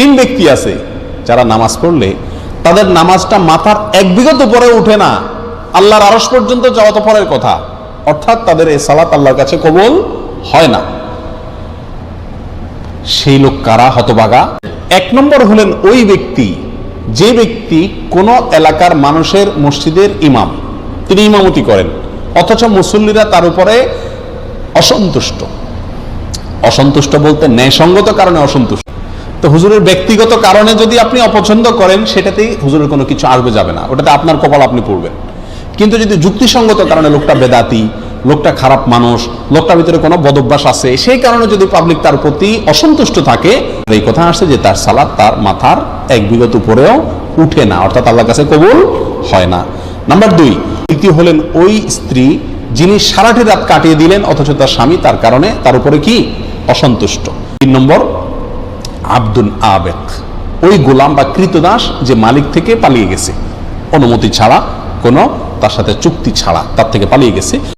তিন ব্যক্তি আছে যারা নামাজ পড়লে, তাদের নামাজটা মাথার এক বিগত উপরে উঠে না। আল্লাহর আরস পর্যন্ত যাওয়া তো পরের কথা। অর্থাৎ তাদের এই সালাত আল্লাহর কাছে কবল হয় না। সেই লোক কারা? হতবাগা। এক নম্বর হলেন ওই ব্যক্তি, যে ব্যক্তি কোন এলাকার মানুষের মসজিদের ইমাম। তিনি ইমামতি করেন, অথচ মুসল্লিরা তার উপরে অসন্তুষ্ট। অসন্তুষ্ট বলতে ন্যায়সঙ্গত কারণে অসন্তুষ্ট। তো হুজুরের ব্যক্তিগত কারণে যদি আপনি অপছন্দ করেন, সেটাতেই হুজুরের কোনো কিছু আসবে যাবে না। ওটাতে আপনার কপাল আপনি পড়বেন কিন্তু যদি যুক্তিসঙ্গত কারণে লোকটা বেদাতি, লোকটা খারাপ মানুষ, লোকটার ভিতরে কোনো বদভ্যাস আছে, সেই কারণে যদি পাবলিক তার প্রতি অসন্তুষ্ট থাকে এই কথা আসছে যে তার সালাদ তার মাথার এক বিগত উপরেও উঠে না, অর্থাৎ আল্লাহর কাছে কবুল হয় না। নাম্বার দুই দ্বিতীয় হলেন ওই স্ত্রী যিনি সারাটি রাত কাটিয়ে দিলেন, অথচ তার স্বামী তার কারণে তার উপরে কি? অসন্তুষ্ট। তিন নম্বর আব্দুল আবেক ওই গোলাম বা কৃতদাস যে মালিক থেকে পালিয়ে গেছে। অনুমতি ছাড়া, কোনো তার সাথে চুক্তি ছাড়া তার থেকে পালিয়ে গেছে।